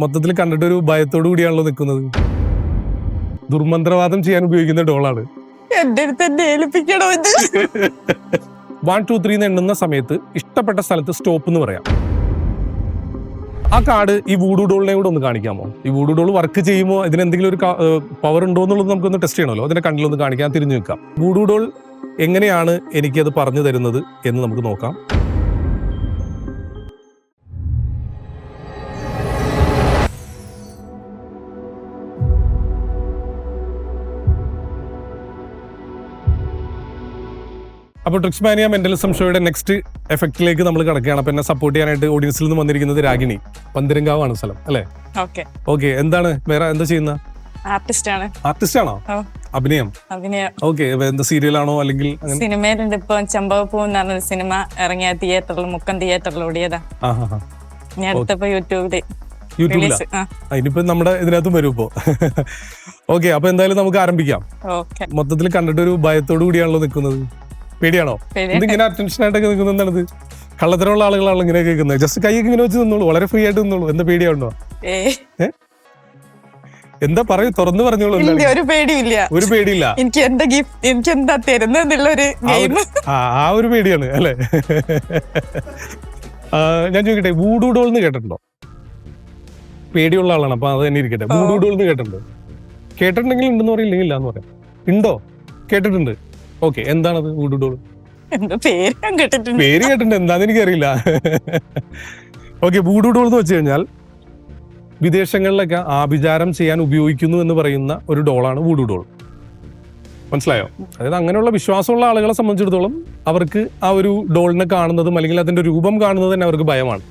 മൊത്തത്തിൽ കണ്ടിട്ട് ഒരു ഭയത്തോടു കൂടിയാണല്ലോ നിൽക്കുന്നത് ദുർമന്ത്രവാദം ചെയ്യാൻ ഉപയോഗിക്കുന്ന ഡോളാണ്. എന്റെ അടുത്ത് എന്നെ ഏൽപ്പിക്കണോ ഇത്? വൺ ടു ത്രീ എണ്ണുന്ന സമയത്ത് ഇഷ്ടപ്പെട്ട സ്ഥലത്ത് സ്റ്റോപ്പ് എന്ന് പറയാം. ആ കാർഡ് ഈ വൂഡു ഡോളിനെ കൂടെ ഒന്ന് കാണിക്കാമോ? ഈ വൂഡു ഡോൾ വർക്ക് ചെയ്യുമോ? ഇതിന് എന്തെങ്കിലും ഒരു പവർ ഉണ്ടോ എന്നുള്ളത് നമുക്കൊന്ന് ടെസ്റ്റ് ചെയ്യണമല്ലോ. അതിന്റെ കണ്ണിലൊന്ന് കാണിക്കാൻ തിരിഞ്ഞു നിൽക്കാം. വൂഡു ഡോൾ എങ്ങനെയാണ് എനിക്കത് പറഞ്ഞു തരുന്നത് എന്ന് നമുക്ക് നോക്കാം. അപ്പോൾ ട്രിക്സ് മാനിയ മെന്റലിസം ഷോയുടെ നെക്സ്റ്റ് എഫക്റ്റിലേക്ക് നമ്മൾ കിടക്കുകയാണ്. അപ്പൊ എന്നെ സപ്പോർട്ട് ചെയ്യാനായിട്ട് ഓഡിയൻസിൽ നിന്ന് വന്നിരിക്കുന്നത് രാഗിണി. പന്തിരങ്കാവാണ് സ്ഥലം അല്ലേ? ഓക്കെ. എന്താണ്? വേറെ എന്താ ചെയ്യുന്ന ആർട്ടിസ്റ്റ് ആണ്. ആർട്ടിസ്റ്റ് ആണോ. അഭിനയം? അഭിനയം. ഓക്കെ എന്താ സീരിയലാണോ അല്ലെങ്കിൽ സിനിമയിലുണ്ട്. ഇപ്പൊ ചെമ്പകപ്പൂ എന്ന് പറഞ്ഞ സിനിമ ഇറങ്ങിയ തിയേറ്ററിൽ മുക്കം തിയേറ്ററിൽ ഓടിയതാ. ഞാൻ അടുത്തപ്പോ യൂട്യൂബിൽ യൂട്യൂബിലാ ഇനിയിപ്പോ നമ്മുടെ ഇതിനകത്തും വരും ഇപ്പോ ഓക്കെ അപ്പൊ എന്തായാലും നമുക്ക് ആരംഭിക്കാം. മൊത്തത്തിൽ കണ്ടിട്ട് ഒരു ഭയത്തോടു കൂടിയാണല്ലോ നിൽക്കുന്നത്. പേടിയാണോ? ഇതിങ്ങനെ അറ്റൻഷൻ ആയിട്ടൊക്കെ നിൽക്കുന്നത് എന്താണത്? കള്ളത്തരമുള്ള ആളുകളാണ് ഇങ്ങനെ കേൾക്കുന്നത്. ജസ്റ്റ് കൈയൊക്കെ ഇങ്ങനെ വെച്ച് നിന്നോളൂ. വളരെ ഫ്രീ ആയിട്ട് നിന്നോളൂ. എന്താ പേടിയാണോ എന്താ പറയൂ? തുറന്നു പറഞ്ഞോളൂ ഒരു പേടിയില്ല. ഒരു പേടിയില്ല. എനിക്ക് എന്താ ഗിഫ്റ്റ് എനിക്ക് എന്താ തരുന്നുള്ള ഒരു ആ ഒരു- പേടിയാണ് അല്ലെ? ഞാൻ ചോദിക്കട്ടെ വൂഡു ഡോൾ എന്ന് കേട്ടിട്ടുണ്ടോ? പേടിയുള്ള ആളാണ് അപ്പൊ അത് തന്നെ ഇരിക്കട്ടെ. വൂടൂടോൾ വൂഡു ഡോൾ എന്ന് കേട്ടിട്ടുണ്ടോ? കേട്ടിട്ടുണ്ടെങ്കിൽ ഉണ്ടെന്ന് പറയില്ലെങ്കിൽ ഇല്ല എന്ന് പറയാം. ഉണ്ടോ? കേട്ടിട്ടുണ്ട്. ഓക്കെ എന്താണത്? വൂഡു ഡോൾ എന്താ പേര് ഞാൻ കേട്ടിട്ടുണ്ട്. പേര് കേട്ടിട്ടുണ്ട് എന്താന്ന് എനിക്കറിയില്ല. ഓക്കെ വൂഡു ഡോൾ എന്ന് വെച്ച് കഴിഞ്ഞാൽ വിദേശങ്ങളിലൊക്കെ ആഭിചാരം ചെയ്യാൻ ഉപയോഗിക്കുന്നു എന്ന് പറയുന്ന ഒരു ഡോളാണ് വൂഡു ഡോൾ മനസ്സിലായോ? അതായത് അങ്ങനെയുള്ള വിശ്വാസമുള്ള ആളുകളെ സംബന്ധിച്ചിടത്തോളം അവർക്ക് ആ ഒരു ഡോളിനെ കാണുന്നതും അല്ലെങ്കിൽ അതിന്റെ രൂപം കാണുന്നത് തന്നെ അവർക്ക് ഭയമാണ്.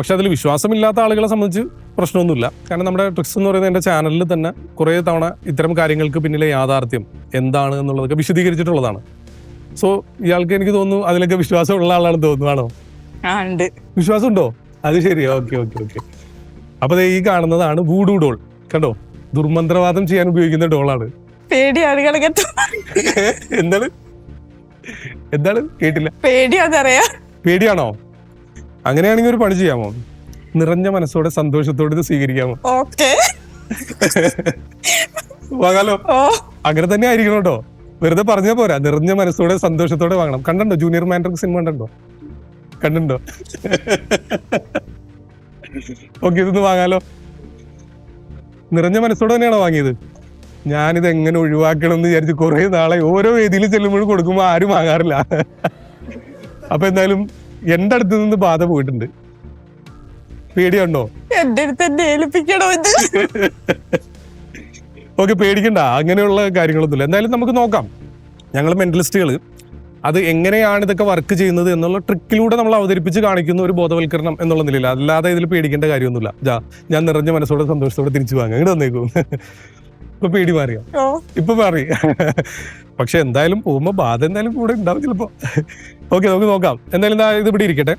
പക്ഷെ അതിൽ വിശ്വാസമില്ലാത്ത ആളുകളെ സംബന്ധിച്ച് പ്രശ്നമൊന്നുമില്ല. കാരണം നമ്മുടെ ട്രിക്സ് എന്ന് പറയുന്ന എന്റെ ചാനലിൽ തന്നെ കുറേ തവണ ഇത്തരം കാര്യങ്ങൾക്ക് പിന്നിലെ യാഥാർത്ഥ്യം എന്താണ് എന്നുള്ളതൊക്കെ വിശദീകരിച്ചിട്ടുള്ളതാണ്. സോ ഇയാൾക്ക് എനിക്ക് തോന്നുന്നു അതിലൊക്കെ വിശ്വാസമുള്ള ആളാണെന്ന് തോന്നുവാണോ ആ വിശ്വാസം ഉണ്ടോ അത് ശരി. Okay okay okay. അപ്പൊ ഈ കാണുന്നതാണ് വൂഡു ഡോൾ കണ്ടോ? ദുർമന്ത്രവാദം ചെയ്യാൻ ഉപയോഗിക്കുന്ന ഡോളാണ് എന്താണ്? എന്താണ്? കേട്ടില്ല. പേടിയാണോ? അങ്ങനെയാണെങ്കിൽ ഒരു പണി ചെയ്യാമോ? നിറഞ്ഞ മനസ്സോടെ സന്തോഷത്തോടെ ഇത് സ്വീകരിക്കാമോ? ഓക്കെ. വാങ്ങാലോ? അങ്ങനെ തന്നെ ആയിരിക്കണം കേട്ടോ. വെറുതെ പറഞ്ഞാ പോരാ. നിറഞ്ഞ മനസ്സോടെ സന്തോഷത്തോടെ വാങ്ങണം. കണ്ടോ? ജൂനിയർ മാൻഡർക്ക് സിനിമ കണ്ടോ? കണ്ടോ ഓക്കെ ഇതൊന്ന് വാങ്ങാലോ. നിറഞ്ഞ മനസ്സോടെ തന്നെയാണോ വാങ്ങിയത്? ഞാനിത് എങ്ങനെ ഒഴിവാക്കണം എന്ന് വിചാരിച്ച് കുറെ നാളെ ഓരോ വേദിയിൽ ചെല്ലുമ്പോഴും കൊടുക്കുമ്പോൾ ആരും വാങ്ങാറില്ല. അപ്പൊ എന്തായാലും എന്റെ അടുത്ത് നിന്ന് ബാധ പോയിട്ടുണ്ട്. പേടിയുണ്ടോ? എന്റെ അടുത്ത് എന്നെ ഏൽപ്പിക്കണോ ഇത്? ഓക്കെ പേടിക്കണ്ട. അങ്ങനെയുള്ള കാര്യങ്ങളൊന്നുമില്ല. എന്തായാലും നമുക്ക് നോക്കാം. ഞങ്ങൾ മെന്റലിസ്റ്റുകൾ അത് എങ്ങനെയാണ് ഇതൊക്കെ വർക്ക് ചെയ്യുന്നത് എന്നുള്ള ട്രിക്കിലൂടെ നമ്മൾ അവതരിപ്പിച്ച് കാണിക്കുന്ന ഒരു ബോധവൽക്കരണം എന്നുള്ള നിലയിൽ. അല്ലാതെ ഇതിൽ പേടിക്കേണ്ട കാര്യമൊന്നുമില്ല. ജാ ഞാൻ നിറഞ്ഞ മനസ്സോടെ സന്തോഷത്തോടെ തിരിച്ചു വാങ്ങാം. ഇങ്ങോട്ട് വന്നേക്കും. ഇപ്പൊ പേടി മാറിയോ? ഇപ്പൊ മാറി. പക്ഷെ എന്തായാലും പോകുമ്പോ ബാധ എന്തായാലും കൂടെ ഉണ്ടാവും ചിലപ്പോ. ഓക്കെ നമുക്ക് നോക്കാം. എന്തായാലും ഇത് ഇവിടെ ഇരിക്കട്ടെ.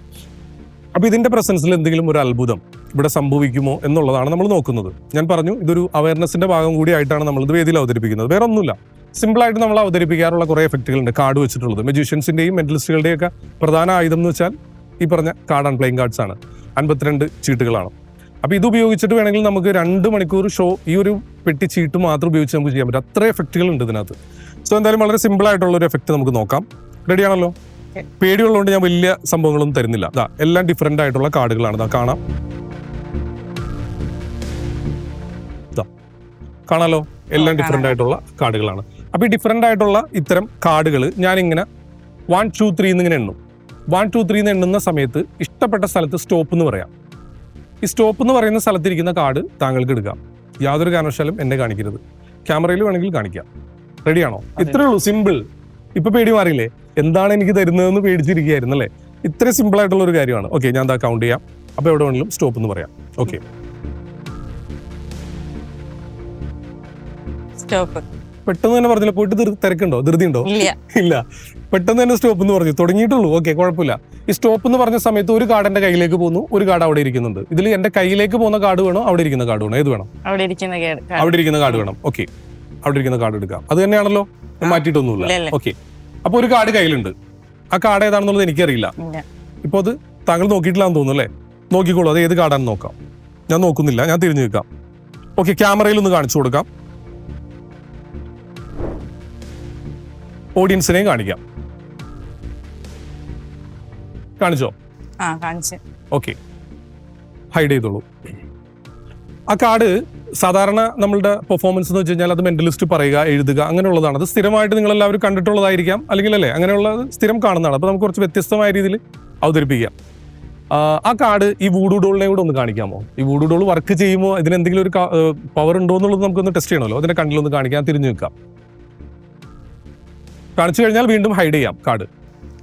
അപ്പൊ ഇതിന്റെ പ്രസൻസിൽ എന്തെങ്കിലും ഒരു അത്ഭുതം ഇവിടെ സംഭവിക്കുമോ എന്നുള്ളതാണ് നമ്മൾ നോക്കുന്നത്. ഞാൻ പറഞ്ഞു ഇതൊരു അവയർനെസിന്റെ ഭാഗം കൂടി ആയിട്ടാണ് നമ്മൾ ഇത് വേദിയിൽ അവതരിപ്പിക്കുന്നത്. വേറെ ഒന്നുമില്ല. സിമ്പിൾ ആയിട്ട് നമ്മൾ അവതരിപ്പിക്കാറുള്ള കുറെ എഫക്റ്റുകളുണ്ട് കാർഡ് വെച്ചിട്ടുള്ളത്. മെജീഷ്യൻസിന്റെയും മെന്റലിസ്റ്റുകളുടെയും ഒക്കെ പ്രധാന ആയുധം എന്ന് വെച്ചാൽ ഈ പറഞ്ഞ കാർഡ് ആൻഡ് പ്ലേയിങ് കാർഡ്സ് ആണ്. അൻപത്തിരണ്ട് ചീട്ടുകളാണ്. അപ്പൊ ഇത് ഉപയോഗിച്ചിട്ട് വേണമെങ്കിൽ നമുക്ക് രണ്ട് മണിക്കൂർ ഷോ ഈ ഒരു പെട്ടി ചീട്ട് മാത്രം ഉപയോഗിച്ച് നമുക്ക് ചെയ്യാൻ പറ്റും. അത്ര എഫക്റ്റുകൾ ഉണ്ട് ഇതിനകത്ത്. സോ എന്തായാലും വളരെ സിമ്പിൾ ആയിട്ടുള്ള ഒരു എഫക്റ്റ് നമുക്ക് നോക്കാം. റെഡി ആണല്ലോ? Okay. പേടിയുള്ളതുകൊണ്ട് ഞാൻ വലിയ സംഭവങ്ങളൊന്നും തരുന്നില്ല. ദാ എല്ലാം ഡിഫറെന്റ് ആയിട്ടുള്ള കാർഡുകളാണ്. ദാ കാണാം. കാണാലോ? എല്ലാം ഡിഫറെന്റ് ഡിഫറെന്റ് ആയിട്ടുള്ള കാർഡുകളാണ്. അപ്പൊ ഈ ഡിഫറെന്റ് ആയിട്ടുള്ള ഇത്തരം കാർഡുകൾ ഞാനിങ്ങനെ വൺ ടു ത്രീ എന്നിങ്ങനെ എണ്ണും. വൺ ടു ത്രീ എന്ന് എണ്ണുന്ന സമയത്ത് ഇഷ്ടപ്പെട്ട സ്ഥലത്ത് സ്റ്റോപ്പ് എന്ന് പറയാം. ഈ സ്റ്റോപ്പ് എന്ന് പറയുന്ന സ്ഥലത്തിരിക്കുന്ന കാർഡ് താങ്കൾക്ക് എടുക്കാം യാതൊരു കാരണവശാലും എന്നെ കാണിക്കരുത്. ക്യാമറയിൽ വേണമെങ്കിൽ കാണിക്കാം. റെഡിയാണോ ഇത്രയേ ഉള്ളൂ. സിമ്പിൾ ഇപ്പൊ പേടി മാറിയില്ലേ? എന്താണ് എനിക്ക് തരുന്നതെന്ന് പേടിച്ചിരിക്കുകയായിരുന്നു അല്ലേ? ഇത്ര സിമ്പിൾ ആയിട്ടുള്ള ഒരു കാര്യമാണ്. ഓക്കെ ഞാൻ എന്താ കൗണ്ട് ചെയ്യാം. അപ്പോൾ എവിടെ വേണമെങ്കിലും സ്റ്റോപ്പ് എന്ന് പറയാം. ഓക്കെ സ്റ്റോപ്പ് പെട്ടെന്ന് തന്നെ പറഞ്ഞില്ല പോയിട്ട് തിരക്കുണ്ടോ? ധൃതിയുണ്ടോ? ഇല്ല. പെട്ടെന്ന് തന്നെ സ്റ്റോപ്പ് എന്ന് പറഞ്ഞു. തുടങ്ങിയിട്ടുള്ളൂ. ഓക്കെ കുഴപ്പമില്ല. ഈ സ്റ്റോപ്പ് എന്ന് പറഞ്ഞ സമയത്ത് ഒരു കാർഡ് എന്റെ കയ്യിലേക്ക് പോകുന്നു ഒരു കാർഡ് അവിടെ ഇരിക്കുന്നുണ്ട്. ഇതിൽ എന്റെ കയ്യിലേക്ക് പോകുന്ന കാർഡ് വേണോ? അവിടെ ഇരിക്കുന്ന കാർഡ് വേണോ? ഏത് വേണം? അവിടെ ഇരിക്കുന്ന കാർഡ് വേണം. ഓക്കെ അവിടെ ഇരിക്കുന്ന കാർഡ് എടുക്കാം. അത് തന്നെയാണല്ലോ? മാറ്റിയിട്ടൊന്നുമില്ല. ഓക്കെ അപ്പൊ ഒരു കാർഡ് കയ്യിലുണ്ട്. ആ കാർഡ് ഏതാണെന്നുള്ളത് എനിക്കറിയില്ല. ഇപ്പൊ അത് താങ്കൾ നോക്കിയിട്ടില്ലാന്ന് തോന്നുന്നു അല്ലേ നോക്കിക്കോളൂ അത് ഏത് കാർഡാണെന്ന് നോക്കാം. ഞാൻ നോക്കുന്നില്ല ഞാൻ തിരിഞ്ഞു നിൽക്കാം. ഓക്കെ ക്യാമറയിൽ ഒന്ന് കാണിച്ചു കൊടുക്കാം. ഓഡിയൻസിനെയും കാണിക്കാം. കാണിച്ച്. ഓക്കെ. ഹൈഡ് ചെയ്തോളൂ. ആ കാർഡ് സാധാരണ നമ്മളുടെ പെർഫോമൻസ് എന്ന് വെച്ച് കഴിഞ്ഞാൽ അത് മെന്റലിസ്റ്റ് പറയുക എഴുതുക അങ്ങനെയുള്ളതാണ്. അത് സ്ഥിരമായിട്ട് നിങ്ങൾ എല്ലാവരും കണ്ടിട്ടുള്ളതായിരിക്കാം അല്ലെങ്കിൽ അല്ലേ അങ്ങനെയുള്ളത് സ്ഥിരം കാണുന്നതാണ്. അപ്പോൾ നമുക്ക് കുറച്ച് വ്യത്യസ്തമായ രീതിയിൽ അവതരിപ്പിക്കാം. ആ, കാർഡ് ഈ വൂഡു ഡോളിനെ കൂടെ ഒന്ന് കാണിക്കാമോ? ഈ വൂഡു ഡോൾ വർക്ക് ചെയ്യുമ്പോൾ ഇതിന് എന്തെങ്കിലും ഒരു പവർ ഉണ്ടോ എന്നുള്ളത് നമുക്കൊന്ന് ടെസ്റ്റ് ചെയ്യണമല്ലോ. അതിന്റെ കണ്ണിലൊന്ന് കാണിക്കാം തിരിഞ്ഞു നിൽക്കാം. കാണിച്ചു കഴിഞ്ഞാൽ വീണ്ടും ഹൈഡ് ചെയ്യാം കാർഡ്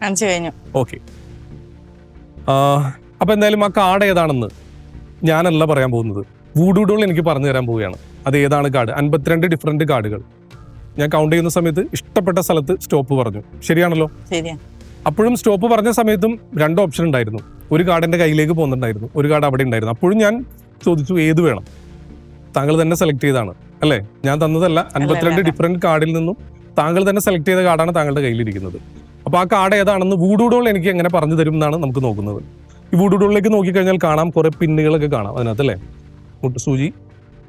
കാണിച്ചു കഴിഞ്ഞു. ഓക്കെ അപ്പോൾ എന്തായാലും ആ കാർഡ് ഏതാണെന്ന് ഞാനല്ല പറയാൻ പോകുന്നത്. വൂഡു ഡോൾ എനിക്ക് പറഞ്ഞു തരാൻ പോവുകയാണ്. അത് ഏതാണ് കാർഡ്? അൻപത്തിരണ്ട് ഡിഫറെന്റ് കാർഡുകൾ. ഞാൻ കൗണ്ട് ചെയ്യുന്ന സമയത്ത് ഇഷ്ടപ്പെട്ട സ്ഥലത്ത് സ്റ്റോപ്പ് പറഞ്ഞു. ശരിയാണല്ലോ? ശരിയാ. അപ്പോഴും സ്റ്റോപ്പ് പറഞ്ഞ സമയത്തും രണ്ട് ഓപ്ഷൻ ഉണ്ടായിരുന്നു. ഒരു കാർഡ് എന്റെ കയ്യിലേക്ക് പോകുന്നുണ്ടായിരുന്നു ഒരു കാർഡ് അവിടെ ഉണ്ടായിരുന്നു. അപ്പോഴും ഞാൻ ചോദിച്ചു ഏത് വേണം? താങ്കൾ തന്നെ സെലക്ട് ചെയ്താണ് അല്ലേ? ഞാൻ തന്നതല്ല. അൻപത്തിരണ്ട്. ഡിഫറെന്റ് കാർഡിൽ നിന്നും താങ്കൾ തന്നെ സെലക്ട് ചെയ്ത കാർഡാണ് താങ്കളുടെ കയ്യിലിരിക്കുന്നത്. അപ്പോൾ ആ കാർഡ് ഏതാണെന്ന് വൂഡുഡോൾ എനിക്ക് എങ്ങനെ പറഞ്ഞു തരും എന്നാണ് നമുക്ക് നോക്കുന്നത്. ഈ വൂഡുഡോളിലേക്ക് നോക്കിക്കഴിഞ്ഞാൽ കാണാം കുറെ പിന്നുകളൊക്കെ കാണാം അതിനകത്ത് അല്ലേ? മുട്ട് സൂചി.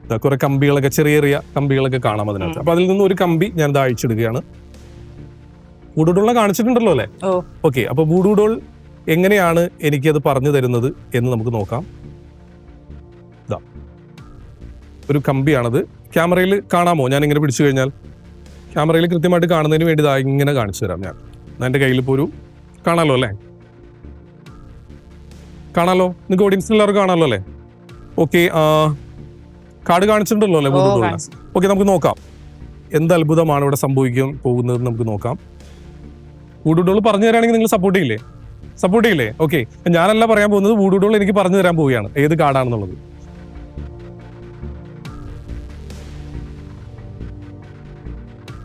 ദാ കുറെ കമ്പികളൊക്കെ ചെറിയ ചെറിയ കമ്പികളൊക്കെ കാണാം അതിനകത്ത്. അപ്പൊ അതിൽ നിന്ന് ഒരു കമ്പി ഞാൻ ഇത് അഴിച്ചിടുകയാണ്. വൂഡുഡോളിനെ കാണിച്ചിട്ടുണ്ടല്ലോ അല്ലേ? ഓക്കെ അപ്പൊ വൂഡുഡോൾ എങ്ങനെയാണ് എനിക്കത് പറഞ്ഞു തരുന്നത് എന്ന് നമുക്ക് നോക്കാം. ഇതാ ഒരു കമ്പിയാണത്. ക്യാമറയിൽ കാണാമോ? ഞാൻ ഇങ്ങനെ പിടിച്ചു കഴിഞ്ഞാൽ. ക്യാമറയിൽ കൃത്യമായിട്ട് കാണുന്നതിന് വേണ്ടി ഇതാ ഇങ്ങനെ കാണിച്ചു തരാം ഞാൻ. എന്റെ എന്റെ കയ്യിൽ ഇപ്പോൾ ഒരു കാണാലോ അല്ലേ? കാണാലോ? നിങ്ങൾക്ക് ഓഡിയൻസിൽ എല്ലാവർക്കും കാണാലോ അല്ലേ? ഓക്കെ കാർഡ് കാണിച്ചിട്ടുണ്ടല്ലോ അല്ലേ ഓക്കെ നമുക്ക് നോക്കാം. എന്ത് അത്ഭുതമാണ് ഇവിടെ സംഭവിക്കാൻ പോകുന്നത് നമുക്ക് നോക്കാം. വൂഡുഡോൾ പറഞ്ഞു തരാണെങ്കിൽ നിങ്ങൾ സപ്പോർട്ട് ചെയ്യില്ലേ? സപ്പോർട്ട് ചെയ്യില്ലേ? ഓക്കെ ഞാനല്ല പറയാൻ പോകുന്നത് വൂഡുഡോൾ എനിക്ക് പറഞ്ഞു തരാൻ പോവുകയാണ്. ഏത് കാർഡാണെന്നുള്ളത്.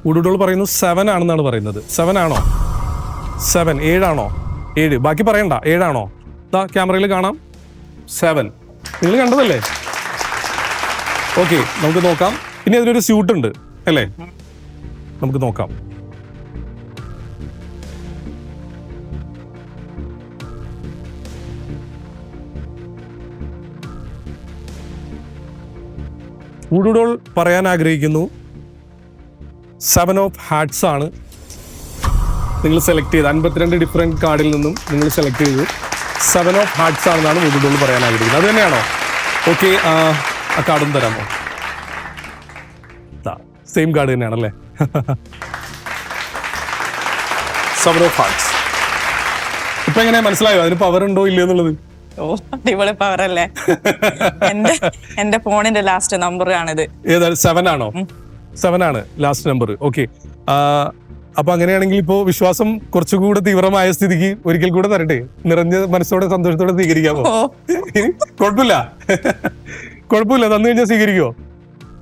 വൂഡുഡോൾ പറയുന്നു സെവൻ ആണെന്നാണ് പറയുന്നത്. സെവൻ ആണോ? സെവൻ ഏഴാണോ? ഏഴ്. ബാക്കി പറയണ്ട. ഏഴാണോ? ദാ ക്യാമറയിൽ കാണാം. സെവൻ നിങ്ങൾ കണ്ടതല്ലേ? ഓക്കെ നമുക്ക് നോക്കാം. ഇനി അതിലൊരു സ്യൂട്ട് ഉണ്ട് അല്ലേ? നമുക്ക് നോക്കാം. ഊടുഡോൾ പറയാൻ ആഗ്രഹിക്കുന്നു. സെവൻ ഓഫ് ഹാർട്സ് ആണ്. നിങ്ങൾ സെലക്ട് ചെയ്ത് അൻപത്തിരണ്ട് ഡിഫറെന്റ് കാർഡിൽ നിന്നും നിങ്ങൾ സെലക്ട് ചെയ്തു. സെവൻ ഓഫ് ഹാർട്സ് ആണെന്നാണ് ഊടുഡോൾ പറയാൻ ആഗ്രഹിക്കുന്നത് അത് തന്നെയാണോ? ഓക്കെ ആ കാർഡും തരാമോ? സെയിം കാർഡ് തന്നെയാണല്ലേ? Seven of hertz. ഇപ്പൊ എങ്ങനെ മനസ്സിലായോ? അതിന് പവർ ഉണ്ടോ ഇല്ലയോ എന്നുള്ളത്? ഓ അടിപൊളി പവർ അല്ലേ? എന്റെ എന്റെ ഫോണിന്റെ ലാസ്റ്റ് നമ്പർ ആണിത്. ഏതാണ്? സെവൻ ആണോ. സെവൻ ആണ് ലാസ്റ്റ് നമ്പർ ഓക്കെ അപ്പൊ അങ്ങനെയാണെങ്കിൽ ഇപ്പോ വിശ്വാസം കുറച്ചുകൂടെ തീവ്രമായ സ്ഥിതിക്ക് ഒരിക്കൽ കൂടെ തരട്ടെ നിറഞ്ഞ മനസ്സോടെ സന്തോഷത്തോടെ സ്വീകരിക്കാമോ? കുഴപ്പമില്ല. കുഴപ്പമില്ല. തന്നു കഴിഞ്ഞാൽ സ്വീകരിക്കുമോ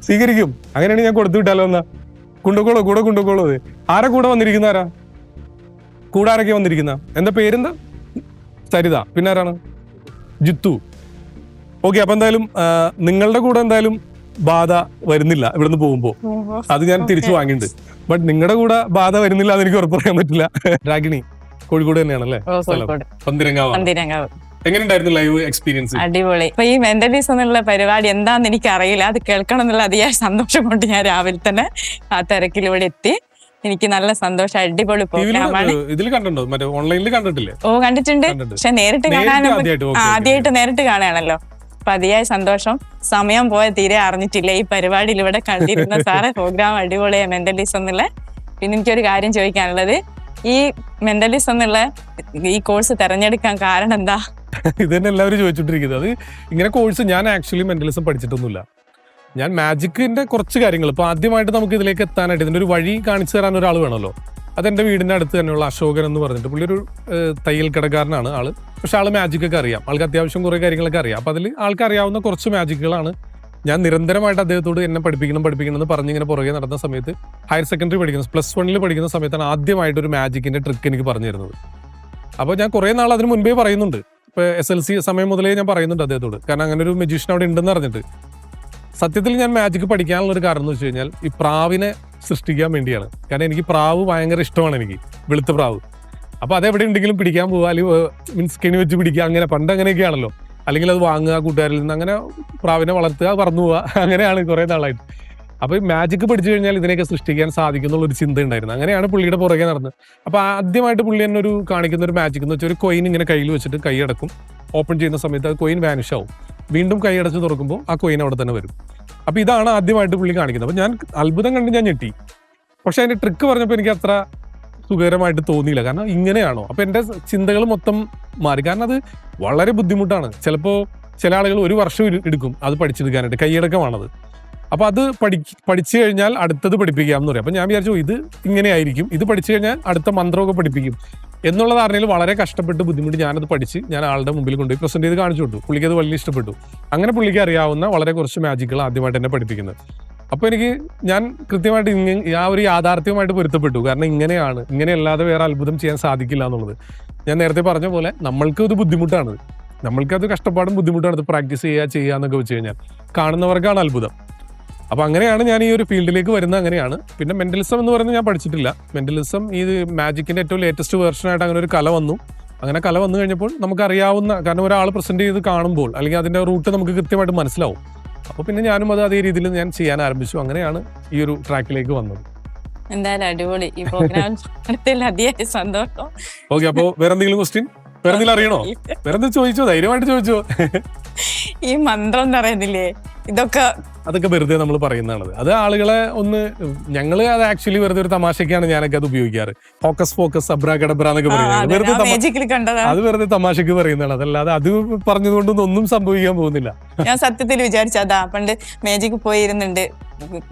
സ്വീകരിക്കും. അങ്ങനെയാണെങ്കിൽ ഞാൻ കൊടുത്തു വിട്ടാലോ എന്നാ? കൊണ്ടുപോക്കോളൂ കൂടെ കൊണ്ടുപോക്കോളൂ അത്. ആരാ കൂടെ വന്നിരിക്കുന്ന ആരാ? കൂടെ ആരൊക്കെ വന്നിരിക്കുന്ന? എന്താ പേരെന്താ? സരിത. പിന്നെ ആരാണ്? ജിത്തു. ഓക്കെ അപ്പൊ എന്തായാലും നിങ്ങളുടെ കൂടെ എന്തായാലും ബാധ വരുന്നില്ല ഇവിടുന്ന് പോകുമ്പോ. അത് ഞാൻ തിരിച്ചു വാങ്ങിയിട്ടുണ്ട്. ബട്ട് നിങ്ങളുടെ കൂടെ ബാധ വരുന്നില്ല എന്ന് എനിക്ക് ഉറപ്പ് പറയാൻ പറ്റില്ല. രാഗിണി കോഴിക്കോട് തന്നെയാണല്ലേ? പന്തിരങ്കാവ്. പന്തിരങ്കാവ്. എങ്ങനെയുണ്ടായിരുന്നു ലൈവ് എക്സ്പീരിയൻസ് അടിപൊളി. ഇപ്പൊ ഈ മെന്റലിസ് എന്നുള്ള പരിപാടി എന്താന്ന് എനിക്ക് അറിയില്ല അത് കേൾക്കണം എന്നുള്ള അതിയായ സന്തോഷം കൊണ്ട് ഞാൻ രാവിലെ തന്നെ ആ തിരക്കിലൂടെ എത്തി. എനിക്ക് നല്ല സന്തോഷം. അടിപൊളി പ്രോഗ്രാമാണ് ഇതിൽ കണ്ടിട്ടുണ്ടോ? മറ്റേ ഓൺലൈനിൽ കണ്ടിട്ടില്ലേ? ഓ കണ്ടിട്ടുണ്ട്. പക്ഷെ നേരിട്ട് കാണാനും. ആദ്യമായിട്ട് നേരിട്ട് കാണുകയാണല്ലോ. അപ്പൊ അതിയായ സന്തോഷം. സമയം പോയ തീരെ അറിഞ്ഞിട്ടില്ല. ഈ പരിപാടിയിൽ ഇവിടെ കണ്ടിരുന്ന സാറെ പ്രോഗ്രാം അടിപൊളിയായ മെന്റലിസം എന്നുള്ള. പിന്നെ എനിക്കൊരു കാര്യം ചോദിക്കാനുള്ളത്. ഈ മെന്റലിസം എന്നുള്ള ഈ കോഴ്സ് തെരഞ്ഞെടുക്കാൻ കാരണം എന്താ? ഇത് തന്നെ എല്ലാവരും ചോദിച്ചോണ്ടിരിക്കുന്നത്. അത് ഇങ്ങനെ കോഴ്സ് ഞാൻ ആക്ച്വലി മെന്റലിസം പഠിച്ചിട്ടൊന്നുമില്ല. ഞാൻ മാജിക്കിന്റെ കുറച്ച് കാര്യങ്ങൾ. ഇപ്പൊ ആദ്യമായിട്ട് നമുക്ക് ഇതിലേക്ക് എത്താനായിട്ട് ഇതിന്റെ ഒരു വഴി കാണിച്ചു തരാൻ ഒരാൾ വേണമല്ലോ. അതെന്റെ വീടിന്റെ അടുത്ത് തന്നെയുള്ള അശോകൻ എന്ന് പറഞ്ഞിട്ട് പുള്ളി ഒരു തയ്യൽ കടക്കാരനാണ് ആൾ. പക്ഷെ ആൾ മാജിക്കൊക്കെ അറിയാം. ആൾക്ക് അത്യാവശ്യം കുറേ കാര്യങ്ങളൊക്കെ അറിയാം. അപ്പോൾ അതിൽ ആൾക്കറിയാവുന്ന കുറച്ച് മാജിക്കുകളാണ് ഞാൻ നിരന്തരമായിട്ട് അദ്ദേഹത്തോട് എന്നെ പഠിപ്പിക്കണം പഠിപ്പിക്കണം എന്ന് പറഞ്ഞിങ്ങനെ പുറകെ നടന്ന സമയത്ത് ഹയർ സെക്കൻഡറി പഠിക്കുന്ന പ്ലസ് വണ്ണിൽ പഠിക്കുന്ന സമയത്താണ് ആദ്യമായിട്ട് ഒരു മാജിക്കിന്റെ ട്രിക്ക് എനിക്ക് പറഞ്ഞു തരുന്നത് അപ്പോൾ ഞാൻ കുറേ നാൾ അതിന് മുൻപേ പറയുന്നുണ്ട്. ഇപ്പോൾ എസ് എൽ സി സമയം മുതലേ ഞാൻ പറയുന്നുണ്ട് അദ്ദേഹത്തോട്. കാരണം അങ്ങനെ ഒരു മെജീഷ്യൻ അവിടെ ഉണ്ടെന്ന് അറിഞ്ഞിട്ട്. സത്യത്തിൽ ഞാൻ മാജിക് പഠിക്കാനുള്ള ഒരു കാരണം എന്ന് വെച്ച് കഴിഞ്ഞാൽ ഈ പ്രാവിനെ സൃഷ്ടിക്കാൻ വേണ്ടിയാണ്. കാരണം എനിക്ക് പ്രാവ് ഭയങ്കര ഇഷ്ടമാണ് എനിക്ക് വെളുത്ത പ്രാവ്. അപ്പൊ അതെവിടെ ഉണ്ടെങ്കിലും പിടിക്കാൻ പോവാ അല്ലെങ്കിൽ മീൻസ് കെണി വെച്ച് പിടിക്കുക അങ്ങനെ പണ്ട് അങ്ങനെയൊക്കെയാണല്ലോ. അല്ലെങ്കിൽ അത് വാങ്ങുക കൂട്ടുകാരിൽ നിന്ന് അങ്ങനെ പ്രാവിനെ വളർത്തുക പറന്നു പോവുക അങ്ങനെയാണ് കുറേ നാളായിട്ട്. അപ്പൊ ഈ മാജിക് പഠിച്ചു കഴിഞ്ഞാൽ ഇതിനെയൊക്കെ സൃഷ്ടിക്കാൻ സാധിക്കും എന്നുള്ള ഒരു ചിന്ത ഉണ്ടായിരുന്നു. അങ്ങനെയാണ് പുള്ളിയുടെ പുറകെ നടന്നത്. അപ്പൊ ആദ്യമായിട്ട് പുള്ളി എന്നൊരു കാണിക്കുന്ന ഒരു മാജിക് എന്ന് വെച്ചാൽ ഒരു കോയിൻ ഇങ്ങനെ കയ്യിൽ വെച്ചിട്ട് കൈ അടക്കും ഓപ്പൺ ചെയ്യുന്ന സമയത്ത് അത് കോയിൻ വാനിഷ് ആവും. വീണ്ടും കൈ അടച്ച് തുറക്കുമ്പോൾ ആ കൊയിൻ അവിടെ തന്നെ വരും. അപ്പോൾ ഇതാണ് ആദ്യമായിട്ട് പുള്ളി കാണിക്കുന്നത്. അപ്പോൾ ഞാൻ അത്ഭുതം കണ്ട് ഞാൻ ഞെട്ടി. പക്ഷെ അതിന്റെ ട്രിക്ക് പറഞ്ഞപ്പോൾ എനിക്ക് അത്ര സുഖകരമായിട്ട് തോന്നിയില്ല. കാരണം ഇങ്ങനെയാണോ? അപ്പോൾ എന്റെ ചിന്തകൾ മൊത്തം മാറി. കാരണം അത് വളരെ ബുദ്ധിമുട്ടാണ്. ചിലപ്പോൾ ചില ആളുകൾ ഒരു വർഷം എടുക്കും അത് പഠിച്ചെടുക്കാനായിട്ട് കൈയടക്കമാണത്. അപ്പോൾ അത് പഠി പഠിച്ചു കഴിഞ്ഞാൽ അടുത്തത് പഠിപ്പിക്കാം എന്ന് പറയും. അപ്പോൾ ഞാൻ വിചാരിച്ചു ഇത് ഇങ്ങനെയായിരിക്കും. ഇത് പഠിച്ചു കഴിഞ്ഞാൽ അടുത്ത മന്ത്രമൊക്കെ പഠിപ്പിക്കും. എന്നുള്ള ധാരണയിൽ വളരെ കഷ്ടപ്പെട്ട് ബുദ്ധിമുട്ട് ഞാനത് പഠിച്ച് ഞാൻ ആളുടെ മുമ്പിൽ കൊണ്ടുപോയി പ്രസന്റ് ചെയ്ത് കാണിച്ചു കൊടുത്തു. പുള്ളിക്ക് അത് വലിയ ഇഷ്ടപ്പെട്ടു. അങ്ങനെ പുള്ളിക്ക് അറിയാവുന്ന വളരെ കുറച്ച് മാജിക്കുകൾ ആദ്യമായിട്ട് എന്നെ പഠിപ്പിക്കുന്നത്. അപ്പൊ എനിക്ക് ഞാൻ കൃത്യമായിട്ട് ഇങ്ങ ആ ഒരു യാഥാർത്ഥ്യവുമായിട്ട് പൊരുത്തപ്പെട്ടു. കാരണം ഇങ്ങനെയാണ്. ഇങ്ങനെയല്ലാതെ വേറെ അത്ഭുതം ചെയ്യാൻ സാധിക്കില്ല എന്നുള്ളത്. ഞാൻ നേരത്തെ പറഞ്ഞ പോലെ നമ്മൾക്ക് ഒരു ബുദ്ധിമുട്ടാണ്. നമ്മൾക്ക് അത് കഷ്ടപ്പാടും ബുദ്ധിമുട്ടാണ് അത് പ്രാക്ടീസ് ചെയ്യുക ചെയ്യുക എന്നൊക്കെ വെച്ച് കഴിഞ്ഞാൽ. കാണുന്നവർക്കാണ് അത്ഭുതം. അപ്പൊ അങ്ങനെയാണ് ഞാൻ ഈ ഒരു ഫീൽഡിലേക്ക് വരുന്നത്. അങ്ങനെയാണ്. പിന്നെ മെന്റലിസം എന്ന് പറയുന്നത് ഞാൻ പഠിച്ചിട്ടില്ല. മെന്റലിസം ഈ മാജിക്കിന്റെ ഏറ്റവും ലേറ്റസ്റ്റ് വേർഷനായിട്ട് അങ്ങനെ ഒരു കല വന്നു. അങ്ങനെ കല വന്നു കഴിഞ്ഞപ്പോൾ നമുക്കറിയാവുന്ന കാരണം ഒരാൾ പ്രസന്റ് ചെയ്ത് കാണുമ്പോൾ അല്ലെങ്കിൽ അതിന്റെ റൂട്ട് നമുക്ക് കൃത്യമായിട്ട് മനസ്സിലാവും. അപ്പോൾ പിന്നെ ഞാനും അത് അതേ രീതിയിൽ ഞാൻ ചെയ്യാൻ ആരംഭിച്ചു. അങ്ങനെയാണ് ഈ ഒരു ട്രാക്കിലേക്ക് വന്നത്. എന്തായാലും അടിപൊളി. ഈ പ്രോഗ്രാം അതിയായ സന്തോഷം. ഓക്കെ അപ്പോൾ വേറെ എന്തെങ്കിലും ക്വസ്റ്റ്യൻ വേറെ എന്തെങ്കിലും അറിയണോ? വേറെ എന്തെങ്കിലും ചോദിച്ചോ? ധൈര്യമായിട്ട് ചോദിച്ചോ? ഈ മന്ത്രം എന്ന് പറയുന്നില്ലേ? ഇതൊക്കെ അതൊക്കെ വെറുതെ നമ്മൾ പറയുന്നതാണ് അത് ആളുകളെ ഒന്ന് ഞങ്ങൾ അത് ആക്ച്വലി വെറുതെ ഒരു തമാശക്കാണ് ഞാനൊക്കെ അത് ഉപയോഗിക്കാറ്. ഫോക്കസ് ഫോക്കസ് അബ്രാ കടബ്ര എന്നൊക്കെ പറയുന്നത്. വെറുതെ തമാ- മേജിക്കിൽ അത് വെറുതെ തമാശക്ക് പറയുന്നതാണ്. അതല്ലാതെ അത് പറഞ്ഞതുകൊണ്ട് ഒന്നും സംഭവിക്കാൻ പോകുന്നില്ല. ഞാൻ സത്യത്തിൽ വിചാരിച്ചതാ പണ്ട് മേജിക്ക് പോയിരുന്നുണ്ട്.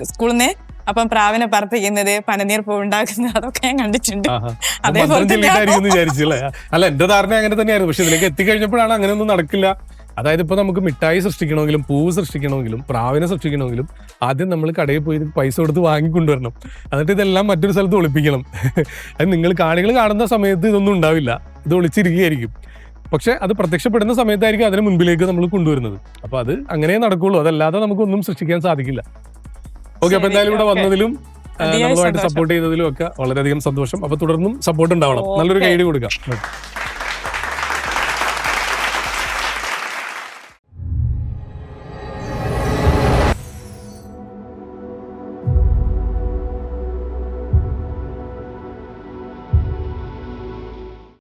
സ്കൂളിൽ നിന്ന് അപ്പം പ്രാവിനെ പറപ്പിക്കുന്നത് പനനീർ പൂ ഉണ്ടാക്കുന്നത് അതൊക്കെ ഞാൻ കണ്ടിട്ടുണ്ട്. ആഹാ. അതേപോലെ മന്ത്രം തന്നെ ചൊല്ലിയിട്ടായിരിക്കും എന്ന് വിചാരിച്ചല്ലേ? അല്ല എന്റെ ധാരണ അങ്ങനെ തന്നെയായിരുന്നു. പക്ഷെ ഇതിലേക്ക് എത്തിക്കഴിഞ്ഞപ്പോഴാണ് അങ്ങനെ ഒന്നും നടക്കില്ല. അതായത് ഇപ്പോൾ നമുക്ക് മിഠായി സൃഷ്ടിക്കണമെങ്കിലും പൂവ് സൃഷ്ടിക്കണമെങ്കിലും പ്രാവിനെ സൃഷ്ടിക്കണമെങ്കിലും ആദ്യം നമ്മൾ കടയിൽ പോയി പൈസ കൊടുത്ത് വാങ്ങിക്കൊണ്ടുവരണം. എന്നിട്ട് ഇതെല്ലാം മറ്റൊരു സ്ഥലത്ത് ഒളിപ്പിക്കണം. അത് നിങ്ങൾ കാണികൾ കാണുന്ന സമയത്ത് ഇതൊന്നും ഉണ്ടാവില്ല. ഇത് ഒളിച്ചിരിക്കുകയായിരിക്കും. പക്ഷേ അത് പ്രത്യക്ഷപ്പെടുന്ന സമയത്തായിരിക്കും അതിന് മുൻപിലേക്ക് നമ്മൾ കൊണ്ടുവരുന്നത്. അപ്പൊ അത് അങ്ങനെ നടക്കുള്ളൂ. അതല്ലാതെ നമുക്കൊന്നും സൃഷ്ടിക്കാൻ സാധിക്കില്ല. ഓക്കെ അപ്പൊ എന്തായാലും ഇവിടെ വന്നതിലും നമ്മളുമായിട്ട് സപ്പോർട്ട് ചെയ്തതിലും ഒക്കെ വളരെയധികം സന്തോഷം. അപ്പൊ തുടർന്നും സപ്പോർട്ട് ഉണ്ടാവണം. നല്ലൊരു ഗൈഡ് കൊടുക്കാം.